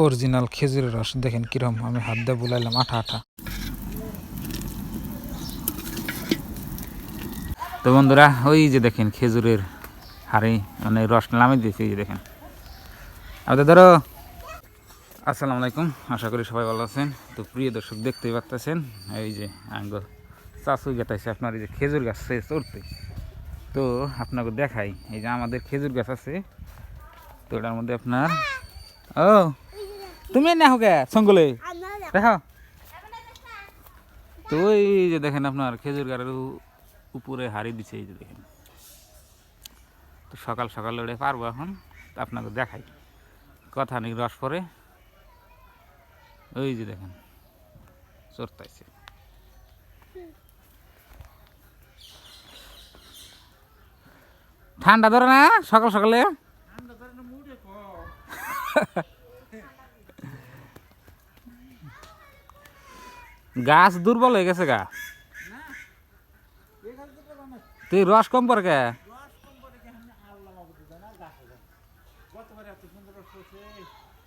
Original খেজুরের রস। দেখেন কিরম আমি হাত দিয়ে বুলাইলাম, আঠা আঠা। তো বন্ধুরা, ওই যে দেখেন খেজুরের হাড়ি মানে রস নামে দিয়েছি, এই যে দেখেন। আপনাদের ধরো, আসসালামু আলাইকুম, আশা করি সবাই ভালো আছেন। তো প্রিয় দর্শক, দেখতেই পারতেছেন, এই যে আঙ্গ চাষু গেটাইছে আপনার এই যে খেজুর গাছ সে চড়তে তো আপনাকে দেখাই, এই যে আমাদের খেজুর গাছ আছে, তো এটার মধ্যে আপনার, ও তুমি না হোক সঙ্গলে দেখো তো ওই যে দেখেন আপনার খেজুর গাছের উ- উপরে হাড়ি দিছে এই যে দেখেন। তো সকাল সকাল ওটা পারব এখন আপনাকে দেখাই। কথা নেই রস পরে ওই যে দেখেন চড়তাইছে। ঠান্ডা ধরে না সকাল সকালে? গাছ দুর্বল হয়ে গেছে গা। তুই রস কম কে?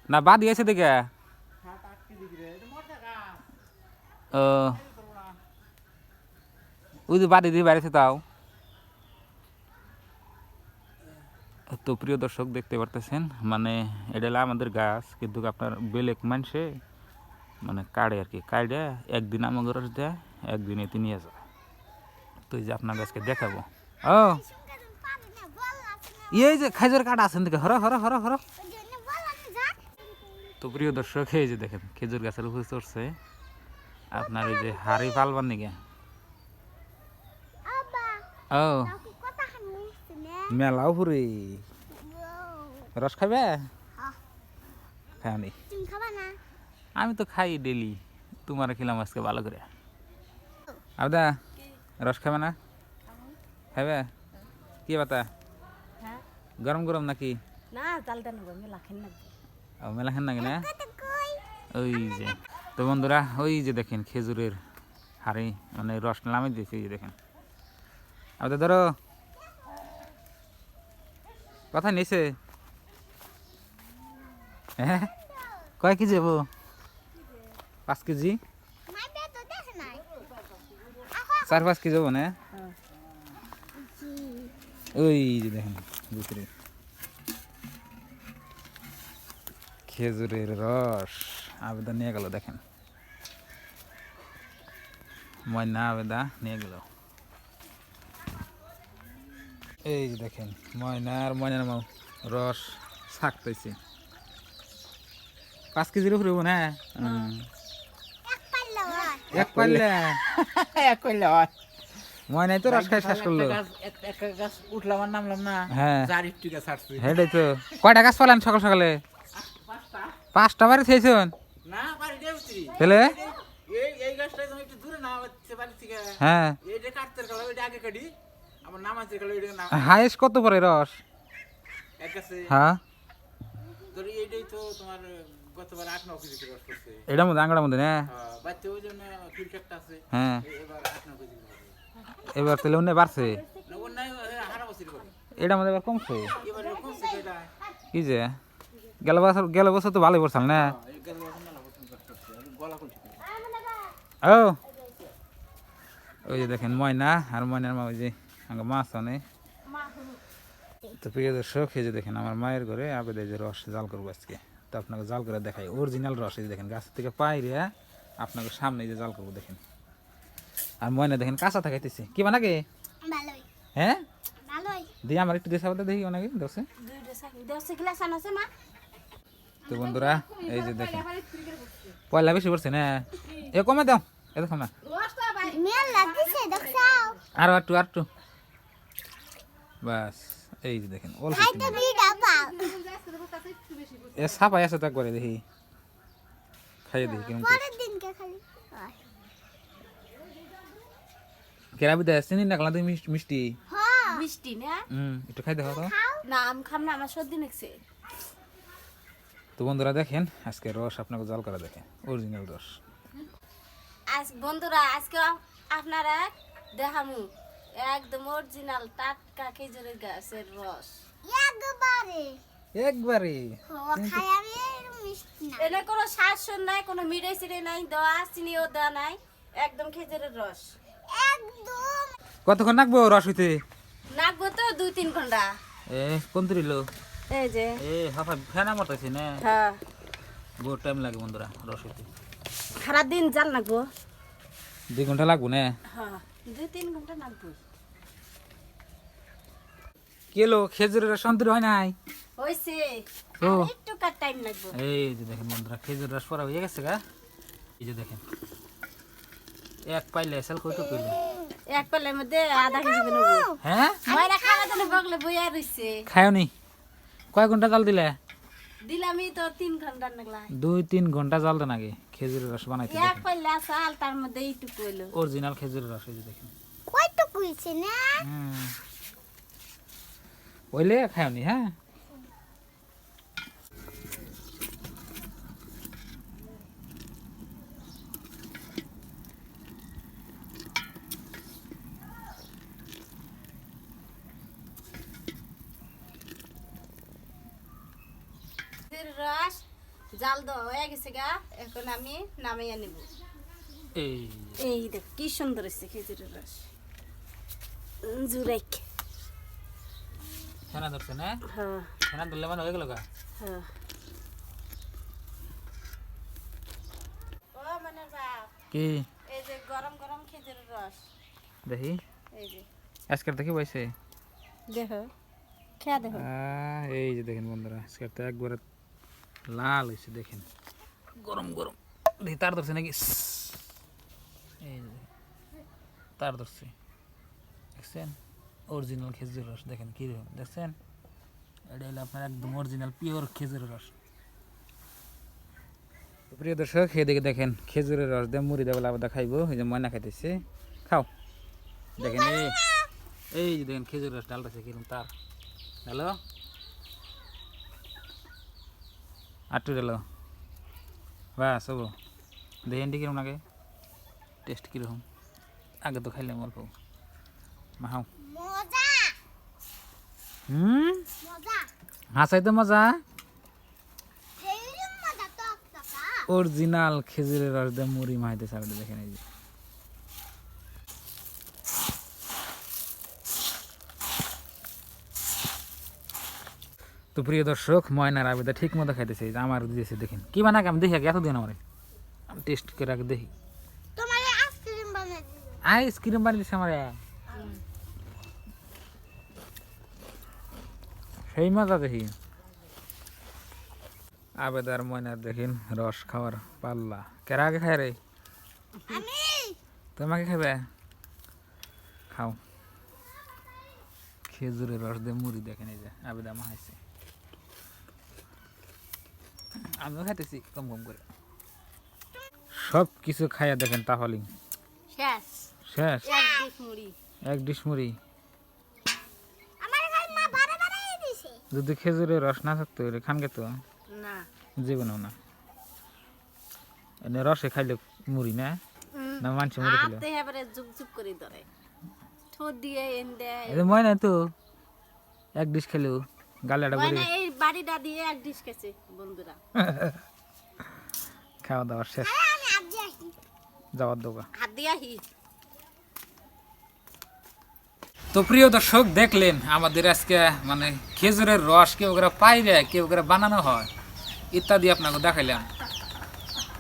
না, বাদ দিয়েছে দেখে। ও। ওই যে বাদি দিয়ে বাড়িছে তাও। তো প্রিয় দর্শক দেখতে পারতেছেন মানে এটা আমাদের গাছ, কিন্তু আপনার বেলেক মানসে মানে কাড়ে আর কি কাড়ে একদিন আমাকে রস দেয় একদিন এতে নিয়ে যায় তো এই যে আপনার গাছকে দেখাবো। ও। এই যে খাইজর কাটা আছেন দেখে হর হর হর হর। তো প্রিয় দর্শক এই যে দেখেন খেজুর গাছের উপরে চড়ছে। আপনার এই যে হাড়ি পালবার নিকে ও। মেলাও ফুরি রস খাবে খাওনি আমি তো খাই ডেলি তোমার খেলাম আজকে ভালো করে। আবদা রস খাবে না? খাবে কি বাতা? হ্যাঁ। গরম গরম নাকি? না চালটা নেব মেলা খেন না ও মেলা খান নাকি না? ওই যে তো বন্ধুরা ওই যে দেখেন খেজুরের হাড়ি মানে রস নামে দিয়েছে যে দেখেন। আবদা ধরো। কথা নিয়েছে? হ্যাঁ? কয় কেজি যাব পাঁচ কেজি। চার পাঁচ কেজি যাব না? ওই যে দেখেন ভিতরে। খেজুরের রস। আবেদা নিয়ে গেল দেখেন। ময়না আবেদা নিয়ে গেল। এই যে দেখেন ময়নার ময়নার মাও রস ছাকতেছে পাঁচ কেজির উপরে হব না। এক এক কইলে হয়। ময়নাই তো রস খাই শেষ করল। একটা গাছ উঠলাম আর নামলাম না হ্যাঁ। চার একটু গাছ হেডাই তো। কয়টা গাছ পালেন সকাল সকালে? পাঁচটা। বাড়ি খেয়েছেন না বাড়ি দেবছি তাহলে? এই এই গাছটা তুমি একটু দূরে না হচ্ছে বাড়ি থেকে। হ্যাঁ। এইটা কাটতে গেল ওইটা আগে কাটি। আবার নামাজতে গেল ওইটা নাম হাইস্ট কত পরে রস? এক গাছে হ্যাঁ। ধরি এইটাই তো তোমার গতবার কেজি করছে। এটার মধ্যে আংড়ার মধ্যে না? বাচ্চা ওই জন্য ফিল্টারটা আছে। হ্যাঁ। এ- এবার কেজি তাহলে অন্য বাড়ছে? না ওর হারা বছর করে। এটার মধ্যে এবার কমছে? এবার এটা। কি যে? গেল বছর গেল বছর তো ভালোই পড়ছাল না? মেলা বছর করছে। গলা খুলছে। ও। ওই যে দেখেন ময়না আর ময়নার মা ওই যে আমার মাছ আনে তো প্রিয় দর্শক এই যে দেখেন আমার মায়ের ঘরে আবেদ যে রস জাল করব আজকে। তো আপনাকে জাল করে দেখাই। অরিজিনাল রস এই যে দেখেন গাছ থেকে পাইরে আপনাকে সামনে যে জাল করব দেখেন। আর ময়না দেখেন কাঁচা থাকাইতেছে। কি বানাকে হ্যাঁ? দিয়ে আমার একটু দেশা দেখি অনেকে দশ তো বন্ধুরা এই যে দেখেন। পয়লা বেশি পড়ছে না? এ কমে দাও। এ দেখো না। আরও একটু আর একটু। বাস এই যে দেখেন অল্প এ সাপাই আছে তো একবারে দেখি। খাইয়ে দেখি কেমন কেরাবি দেয় চিনি না তুমি মিষ্টি- মিষ্টি? হ্যাঁ। না? হুম একটু খাই দেখো তো। না আম খাম না আমার সর্দি লাগছে। তো বন্ধুরা দেখেন আজকে রস আপনাকে জল করা দেখেন অরিজিনাল রস। আজ বন্ধুরা আজকে আপ- আপনারা দেখামু একদম অরিজিনাল টাটকা খেজুরের গাছের রস। একবারে। একবারে। খাই আমি মিষ্টি না। এনে কোনো শাসন নাই কোনো মিরে সিরে নাই দেওয়া চিনিও দেওয়া নাই একদম খেজুরের রস। একদম। কতক্ষণ রাখব রস হইতে? নাকবো তো দুই তিন ঘণ্টা। এ কোন তুলিল এই যে। এ হাফা ফেনা মতাইছে না? হ্যাঁ। বহুত টাইম লাগে বন্ধুরা রস হইতে। সারাদিন জাল নাকবো। দুই ঘণ্টা লাগবো না? হ্যাঁ দুই তিন ঘণ্টা নাকবো। কেলো খেজুরের রস অন্তর হয় নাই। হয়েছে ও। একটু কার টাইম লাগবে। এই যে দেখেন বন্ধুরা খেজুর রস পরা হয়ে গেছে গা। এই যে দেখেন এক পাইলে সেল কইটো কইলে? এক পালের মধ্যে আধা কেজি নেব। হ্যাঁ? ময়রা খাওয়া জন্য বগলে বইয়া রইছে খায়ও নি। কয় ঘণ্টা জাল দিলে? দিলামই তো তিন ঘণ্টা নাগলা। দুই তিন ঘণ্টা জাল দেন আগে খেজুরের রস বানাইতে এক পাল্লা চাল তার মধ্যে এইটুকু হইল। অরিজিনাল খেজুরের রস এই যে দেখেন। কয়টুকু হয়েছে না? হুম। খায়ও হ্যাঁ? রস জাল দেওয়া হয়ে গেছে গা এখন আমি নামাইয়া নেব। এই। এই দেখ কি সুন্দর হয়েছে খেজুরের রস। জুরাইক ফেনা ধরছে না? হ্যাঁ। ফেনা ধরলে মানে হয়ে গেল গা? হ্যাঁ। ও বাপ কি? এই যে গরম গরম খেজুরের রস। দেখি। এই যে। আজকের দেখি বইছে? দেখো। খেয়া দেখো। এই যে দেখেন বন্ধুরা আজকের তো একবারে লাল হয়েছে দেখেন। গরম গরম। দেখি তার ধরছে নাকি? এই যে তার ধরছে। দেখছেন? অরিজিনাল খেজুর রস, দেখেন কীরকম দেখছেন? এটা হলো আপনার একদম অরিজিনাল পিওর খেজুরের রস। প্রিয় দর্শক, এদিকে দেখেন খেজুরের রস দিয়ে মুড়ি দেবো আবার খাইবো এই যে ময়না খাইতেছে। খাও। দেখেন এই এই যে দেখেন খেজুর রস ডালটাছে কীরকম তার। হ্যালো? আটটু গেল বাস, হব। দেখেন কীরকম লাগে। টেস্ট কীরকম। আগে তো খাইলাম অল্প। মাহাও হুম? মজা? হাসাই তো মজা টকা অরিজিনাল খেজুরের রস দিয়ে মুড়ি মাইতে সামনে দেখেন এই যে। তো প্রিয় দর্শক ময়নার আবেদা ঠিক মতো খাইতেছে আমার দিয়েছে দেখেন। কি বানাকে আমি দেখি আগে এত দিন আমার। আমি টেস্ট করে আগে দেখি। আইসক্রিম বানিয়ে আইসক্রিম আমার। সেই মজা দেখি। আবেদার ময়নার দেখিন রস খাওয়ার পাল্লা। কেরা আগে খায় রে? তোমাকে খাবে খাও। খেজুরের রস দিয়ে মুড়ি দেখেন এই যে আবেদা মাহাইছে আমিও খাইতেছি কম কম করে। সব কিছু খাইয়া দেখেন তাহলে। শেষ। শেষ। এক ডিশ মুড়ি এক ডিশ মুড়ি আমার ঘর মা বারে বারে দিছে যদি খেজুরের রস না থাকতো রে খানকে তো না। জীবনেও না। এনে রসে খাইলে মুড়ি না? না মানছে মুড়ি খেলে এবারে করে ধরে। ঠোঁট দিয়ে এনে না তো এক ডিশ খেলেও গালেটা মানে এই বাড়িটা দিয়ে এক ডিশ খেছে বন্ধুরা। খাওয়া দাওয়া শেষ। দিয়ে যাওয়ার দোকা হাত দিয়ে তো প্রিয় দর্শক, দেখলেন আমাদের আজকে মানে খেজুরের রস কেউ করে পাইলে, কেউ করে বানানো হয়, ইত্যাদি আপনাকে দেখাইলাম।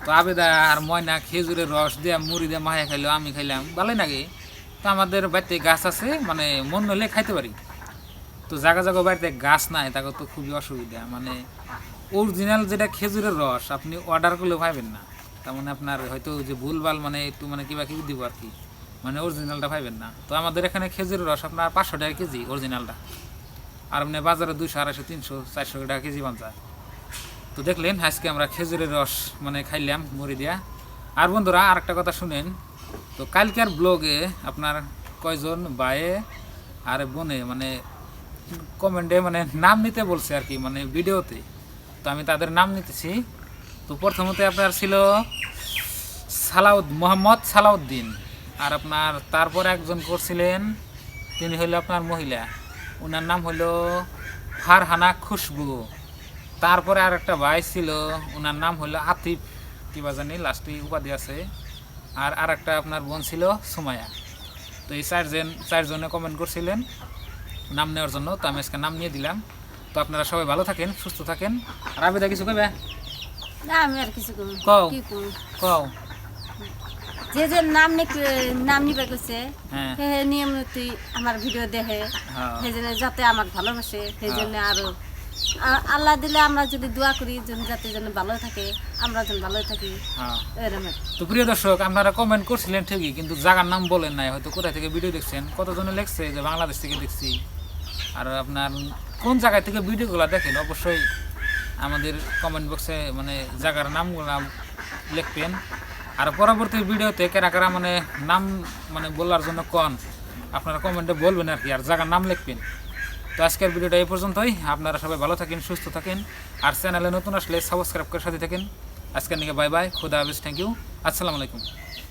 তো আবেদা আর ময়না খেজুরের রস দিয়ে, মুড়ি দিয়ে মাহে খাইলো, আমি খাইলাম। ভালোই নাকি তো আমাদের বাড়িতে গাছ আছে মানে মন হলে খাইতে পারি। তো জায়গা জায়গা বাড়িতে গাছ নাই, তাকে তো খুবই অসুবিধা। মানে অরিজিনাল যেটা খেজুরের রস, আপনি অর্ডার করলে পাইবেন না। তার মানে আপনার হয়তো যে ভুলভাল মানে একটু মানে কিবা কিবি দিব আর কি। মানে অরিজিনালটা পাইবেন না। তো আমাদের এখানে খেজুরের রস আপনার পাঁচশো টাকা কেজি অরিজিনালটা আর মানে বাজারে দুশো আড়াইশো, তিনশো, চারশো টাকা কেজি যায় তো দেখলেন, আজকে আমরা খেজুরের রস মানে খাইলাম মুড়ি দিয়া। আর বন্ধুরা আর একটা কথা শুনেন, তো কালকের ব্লগে আপনার কয়জন বায়ে আর বোনে মানে কমেন্টে মানে নাম নিতে বলছে আর কি মানে ভিডিওতে। তো আমি তাদের নাম নিতেছি। তো প্রথমত আপনার ছিল সালাউদ, মোহাম্মদ সালাউদ্দিন। আর আপনার তারপর একজন করছিলেন তিনি হইল আপনার মহিলা। ওনার নাম হইল ফারহানা খুশবু। তারপরে আর একটা ভাই ছিল ওনার নাম হলো আতিফ। কিবা জানি লাস্টে উপাধি আছে। আর আর একটা আপনার বোন ছিল সুমায়া তো এই চারজন চারজনে কমেন্ট করছিলেন নাম নেওয়ার জন্য। তো আমি আজকে নাম নিয়ে দিলাম। তো আপনারা সবাই ভালো থাকেন সুস্থ থাকেন। আর আবেদা কিছু কবে না আমি আর কিছু কও। কও। যে যে নাম নাম নিবে গেছে হ্যাঁ। সে নিয়মিতই আমার ভিডিও দেখে। হ্যাঁ। সেই জন্য যাতে আমাকে ভালোবাসে সেই জন্য আরও আল্লাহ দিলে আমরা যদি দোয়া করি যেন যাতে যেন ভালো থাকে আমরা যেন ভালো থাকি। হ্যাঁ। এরকম তো প্রিয় দর্শক আপনারা কমেন্ট করছিলেন ঠিকই কিন্তু জায়গার নাম বলেন নাই হয়তো কোথায় থেকে ভিডিও দেখছেন কতজনে লেখছে যে বাংলাদেশ থেকে দেখছি। আর আপনার কোন জায়গা থেকে ভিডিওগুলো দেখেন অবশ্যই আমাদের কমেন্ট বক্সে মানে জায়গার নামগুলো লিখবেন। আর পরবর্তী ভিডিওতে কারা কারা মানে নাম মানে বলার জন্য কন আপনারা কমেন্টে বলবেন আর কি, আর জায়গার নাম লিখবেন। তো আজকের ভিডিওটা এই পর্যন্তই। আপনারা সবাই ভালো থাকেন, সুস্থ থাকেন। আর চ্যানেলে নতুন আসলে সাবস্ক্রাইব করে সাথে থাকেন। আজকের নিকে বাই বাই খুদা হাফিজ থ্যাংক ইউ আসসালামু আলাইকুম।